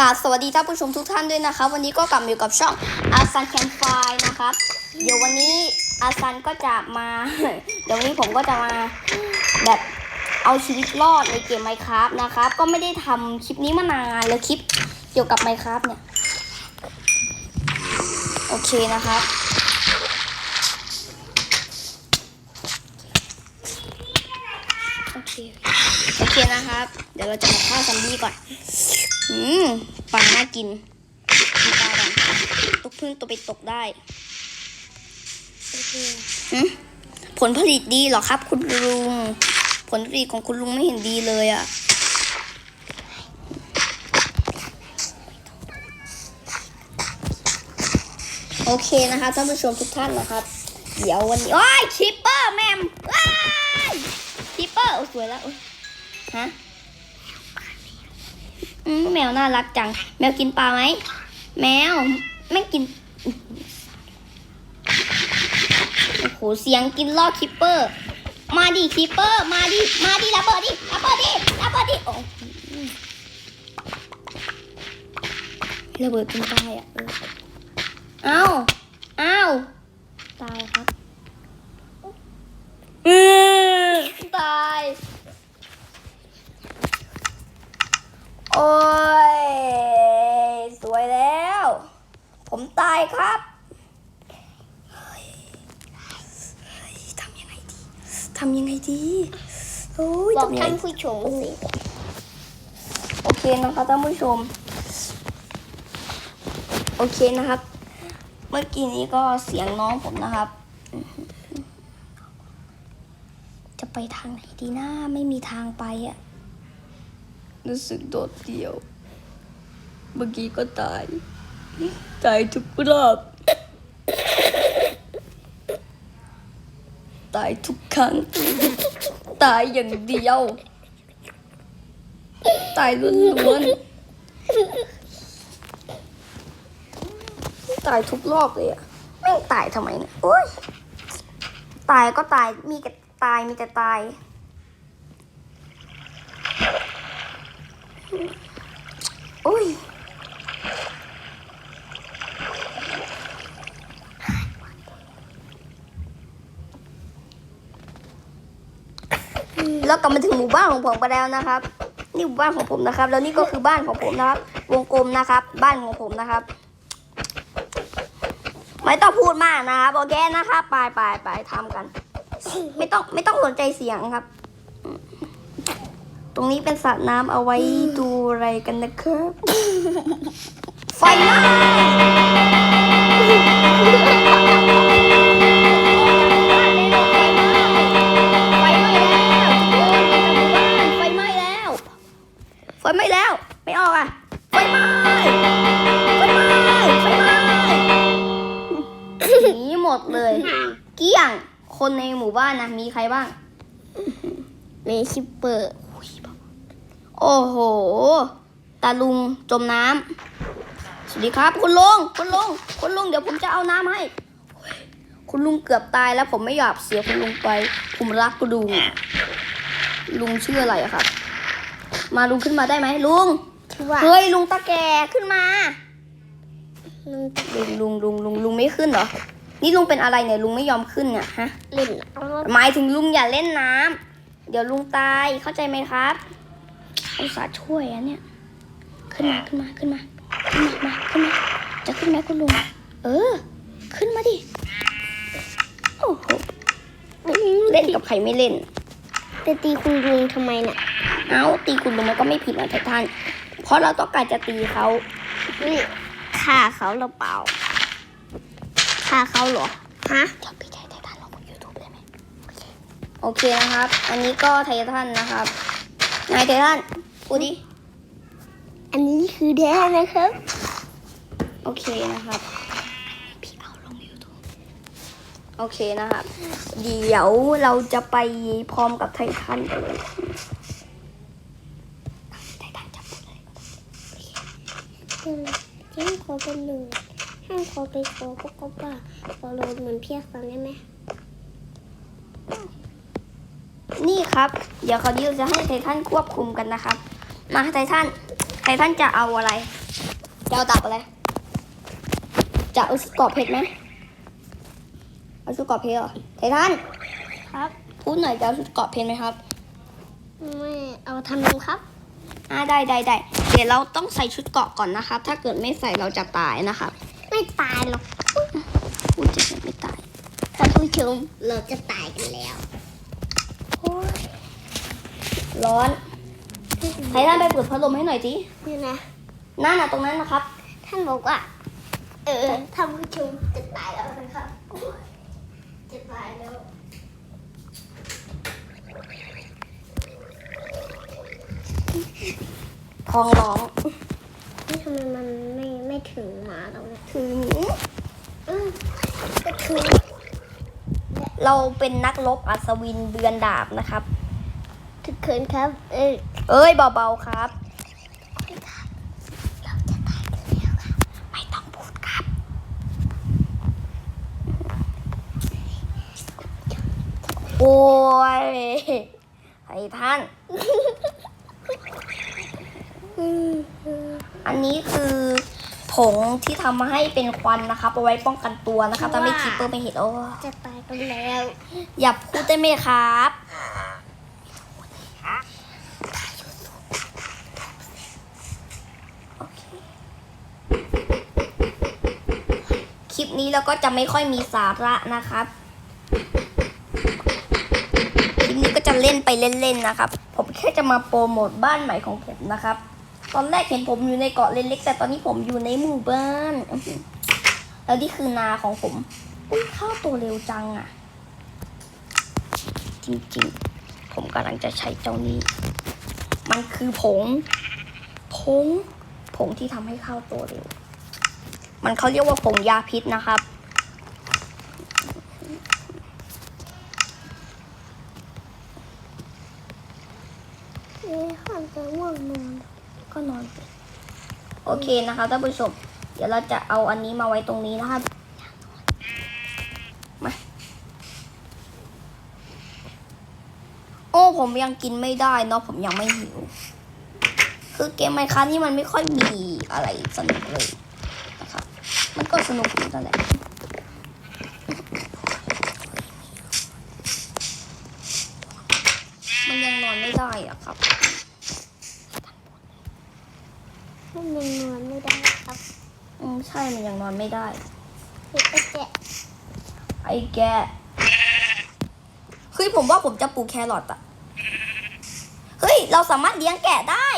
กราบสวัสดีท่านผู้ชมทุกท่านด้วยนะครับ วันนี้ก็กลับมาอยู่กับช่องอาซันแคมไฟนะครับ เดี๋ยววันนี้อาซันก็จะมา เดี๋ยววันนี้ผมก็จะมาแบบเอาชีวิตรอดในเกม Minecraft นะครับ ก็ไม่ได้ทำคลิปนี้มานานแล้วคลิปเกี่ยวกับ Minecraft เนี่ย โอเคนะครับโอเคโอเคนะครับ เดี๋ยวเราจะมาฆ่าซอมบี้ก่อน อืมปังน่ากินกินปลาก่อนตกพึ่งตัวไปตกได้อืมผลผลิตดีเหรอครับ คุณลุง ผลผลิตของคุณลุงไม่เห็นดีเลยอะ่ะโอเคนะคะท่านผู้ชมทุกท่านนะครับ เดี๋ยววันนี้โอ้ยคิปเปอร์แมมว้ายคิปเปอร์โอ้สวยแล้วอุ๊ยฮะอืม แมวน่ารักจัง แมวกินปลาไหม แมวไม่กิน โอ้โห เสียงกินล่อคิปเปอร์ มาดิคิปเปอร์ มาดิ มาดิระเบิดดิระเบิดดิระเบิดดิ โอ้ระเบิดจนตายอะ เออเอาเอาตายครับเออตาย โอ้ย สวยแล้ว ผมตายครับเฮ้ยเฮ้ยทำยังไงดีทำยังไงดีโอ้ยบอกทำยังท่าไงนผู้ชมสิโอเคนะครับท่านผู้ชม โอเคนะครับ เมื่อกี้นี้ก็เสียงน้องผมนะครับ จะไปทางไหนดีนะไม่มีทางไปอะรู้สึกโดดเดี่ยว เมื่อกี้ก็ตาย ตายทุกรอบ ตายทุกครั้ง ตายอย่างเดียว ตายล้วนๆตายทุกรอบเลยอะแม่งตายทำไมเนี่ยโอ้ยตายก็ตายมีแต่ตายมีแต่ตาย โอ้ย แล้วกลับมาถึงหมู่บ้านของผมไปแล้วนะครับ นี่หมู่บ้านของผมนะครับ แล้วนี่ก็คือบ้านของผมนะครับ วงกลมนะครับ บ้านของผมนะครับ ไม่ต้องพูดมากนะครับโอเคนะครับไปไปไปทำกัน ไม่ต้องไม่ต้องสนใจเสียงครับ ตรงนี้เป็นสระน้ำเอาไว้ดูอะไรกันนะครับไฟไหม้ นหมู่บ้านนะมีใครบ้าง มีคิปเปอร์ โอ้โห ตาลุงจมน้ำ สวัสดีครับ คุณลุง คุณลุง คุณลุง เดี๋ยวผมจะเอาน้ำให้โอ้ยคุณลุงเกือบตายแล้วผมไม่อยากเสียคุณลุงไป ผมรักคุณลุง ลุงชื่ออะไรอะครับ มาลุงขึ้นมาได้ไหมลุงที่ว่าเฮ้ยลุงตาแก่ขึ้นมาลุงลุงลุงลุงลุงลุงไม่ขึ้นเหรอ นี่ลุงเป็นอะไรเนี่ยลุงไม่ยอมขึ้นเนี่ยฮะเล่นเอารถหมายถึงลุงอย่าเล่นน้ำเดี๋ยวลุงตายเข้าใจไหมครับอุตส่าห์ช่วยอะเนี่ย ขึ้นมาขึ้นมาขึ้นมาขึ้นมามาขึ้นมาจะขึ้นไหมคุณลุงเออ ขึ้นมาดิโอ้โหเล่นกับใครไม่เล่นจะตีคุณลุงทำไมน่ะเอ้าตีคุณลุงมันก็ไม่ผิดนะท่าน เพราะเราต้องการจะตีเขานี่ฆ่าเขาหรือเปล่า ฆ่าเขาเหรอ ฮะเราพี่ไทยไททันลงบนยูทูบได้ไหมโอเคนะครับ อันนี้ก็ไททันนะครับ นายไททันพูดดิ อันนี้คือแด้นะครับ โอเคนะครับ พี่เอาลง YouTube โอเคนะครับ เดี๋ยวเราจะไปพร้อมกับไททันกันเลยไททันจะพูดอะไรห้ามขอเป็นหนึ่งห้าม ขอไปขอพวกเขาป่าขอโรนเหมือนเพียกฟังได้ไหมนี่ครับ เดี๋ยวเขาวนี้เราจะให้ไททันควบคุมกันนะครับ มาไททันไททันจะเอาอะไรจะเอาดาบอะไรจะเอาชุดเกราะเพชรไหมเอาชุดเกราะเพชรเหรอไททันครับ พูดหน่อยจะเอาชุดเกราะเพชรไหมครับไม่เอาทำนูครับอ่าได้ได้ได้เดี๋ยวเราต้องใส่ชุดเกราะก่อนนะครับ ถ้าเกิดไม่ใส่เราจะตายนะครับ ไม่ตายหรอกพูดจะไม่ตายท่านผู้ชมเราจะตายกันแล้วร้อนไททันไปเปิดพัดลมให้หน่อยสินี่นะนั่นน่ะตรงนั้นนะครับ ท่านบอกว่า เออท่านผู้ชมจะตายแล้วนะครับโอ้ยจะตายแล้วทองร้องนี่ทำไมมันไม่ไม่ถึงหมาเราเนี่ย ถึง อืมก็ถึง เราเป็นนักรบอัศวินเดือนดาบนะครับถึงเขินครับ เออเอ้ยเบาๆครับ เราจะตายกันแล้วค่ะไม่ต้องพูดครับ โอ้ยไอ้ท่าน อันนี้คือ ผงที่ทำมาให้เป็นควันนะครับเอาไว้ป้องกันตัวนะครับถ้าไม่คิดเปอร์ไม่เห็นโอ้จะตายกันแล้ว อย่าพูดได้ไหมครับโอเคคลิปนี้เราก็จะไม่ค่อยมีสาระนะครับคลิปนี้ก็จะเล่นไปเล่นๆนะครับ ผมแค่จะมาโปรโมทบ้านใหม่ของผมนะครับ ตอนแรกเห็นผมอยู่ในเกาะเล็กๆแต่ตอนนี้ผมอยู่ในหมู่บ้านแล้วนี่คือนาของผม อุ้ยข้าวโตเร็วจังอะจริงๆ ผมกำลังจะใช้เจ้านี้ มันคือผง ผง ผงที่ทำให้ข้าวโตเร็ว มันเขาเรียกว่าผงยาพิษนะครับเอ๊ะข้าจะง่วงนอน ก็นอนไปโอเคนะคะท่านผู้ชม เดี๋ยวเราจะเอาอันนี้มาไว้ตรงนี้นะครับมาโอ้ผมยังกินไม่ได้เนาะผมยังไม่หิว คือเกมไมค้านี่มันไม่ค่อยมีอะไรสนุกเลยนะครับมันก็สนุกอยู่นั่นแหละมันยังนอนไม่ได้อะครับ มันยังนอนไม่ได้ครับ อืมใช่มันยังนอนไม่ได้เด็กไอ้แกะไอ้แกเฮ้ยผมว่าผมจะปลูกแครอทอะเฮ้ย เราสามารถเลี้ยงแกะได้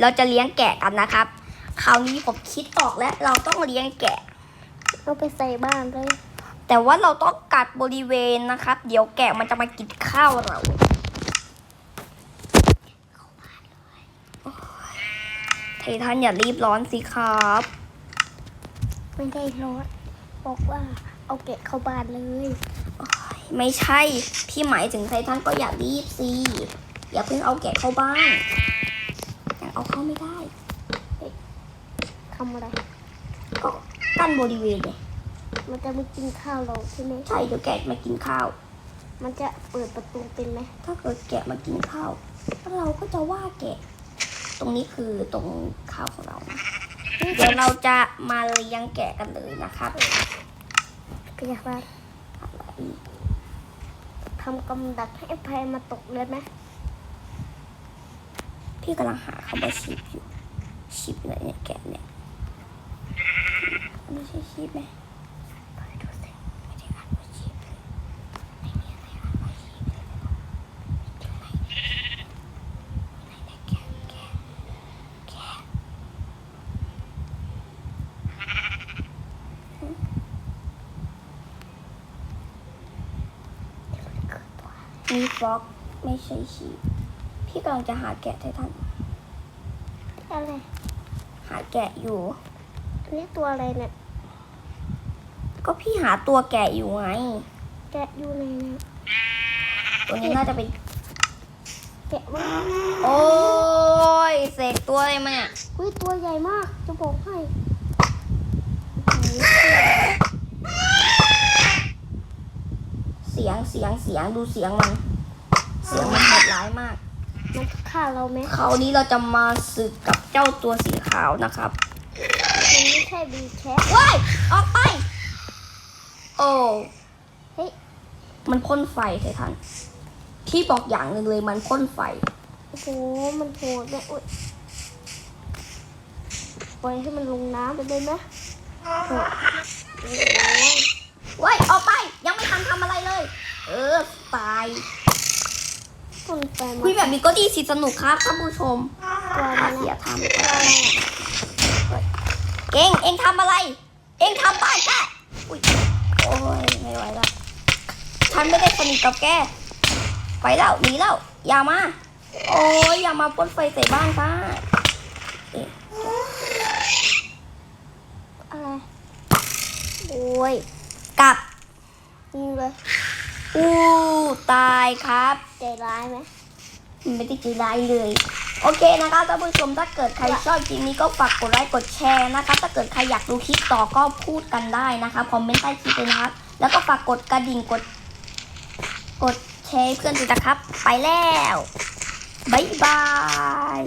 เราจะเลี้ยงแกะกันนะครับ คราวนี้ผมคิดออกแล้ว เราต้องเลี้ยงแกะ เอาไปใส่บ้านเลย แต่ว่าเราต้องกัดบริเวณนะครับ เดี๋ยวแกะมันจะมากินข้าวเราโอ้ยไททันอย่ารีบร้อนสิครับไม่ได้รถบอกว่าเอาแกะเข้าบ้านเลยไม่ใช่ พี่หมายถึงไททันก็อย่ารีบสิอย่าเพิ่งเอาแกะเข้าบ้านยังเอาเข้าไม่ได้ทำอะไรก็กั้นบริเวณเลยมันจะไม่กินข้าวเราใช่ไหมใช่เดี๋ยวแกะมากินข้าว มันจะเปิดประตูเป็นไหมถ้าเกิดแกะมากินข้าว เราก็จะว่าแกะ ตรงนี้คือตรงข้าวของเรานะเดี๋ยวเราจะมาเลี้ยงแกะกันเลยนะครับก็อยากว่าทำกำดักให้ภัยมาตกเลยไหมพี่กำลังหาคำว่าชีพอยู่ชีพอะไรเนี่ยแกะเนี่ยไม่ใช่ชีพไหมไปดูสิไม่ได้อ่านว่าชีพเลยไม่มีอะไรอ่านว่าชีพเลยอยู่ไหนไหนเนี่ยแกะแกะแกะมี ฟล็อกไม่ใช่ชีพพี่กำลังจะหาแกะไททันอะไร หาแกะอยู่ อันนี้ตัวอะไรเนี่ย ก็พี่หาตัวแกะอยู่ไง แกะอยู่ในเนี่ยตัวนี้น่าจะเป็นแกะว่าโอ้ยเสกตัวอะไรมาเนี่ยอุ้ยตัวใหญ่มาก จะบอกให้เสียงเสียงเสียงดูเสียงมัน เสียงมันโหดร้ายมาก มันฆ่าเราไหมคราวนี้เราจะมาสึกกับเจ้าตัวสีขาวนะครับมันไม่ใช่บีแคทว้ายออกไป โอ้เฮ้ยมันพ่นไฟไททันที่บอกอย่างหนึ่งเลยมันพ่นไฟ โอ้โห มันโหดเลยอุ๊ยปล่อยให้มันลงน้ำไปเลยไหมโหดโอ้ยว้ายออกไปยังไม่ทันทำอะไรเลย เออตาย มันไปมาคุยแบบนี้ก็ดีสิสนุกครับท่านผู้ชมตัวถ้ามันเสียอะทำตัวอะไรอะเองเองทำอะไร เองทำบ้านแกอุ้ยโอ้ยไม่ไหวแล้วฉันไม่ได้สนิทกับแกไปแล้วหนีแล้วอย่ามา โอ้ยอย่ามาพ่นไฟใส่บ้านค่ะอะไรโอ้ยกลับยิงเลยอู้ ตายครับใจร้ายไหมไม่ได้ใจร้ายเลย โอเคนะครับท่านผู้ชมถ้าเกิดใครชอบคลิปนี้ก็ฝากกดไลค์กดแชร์นะครับถ้าเกิดใครอยากดูคลิปต่อก็พูดกันได้นะครับคอมเมนต์ใต้คลิปเลยนะครับแล้วก็ฝากกดกระดิ่งกด กดแชร์ให้เพื่อนด้วยนะครับ ไปแล้ว บ๊ายบาย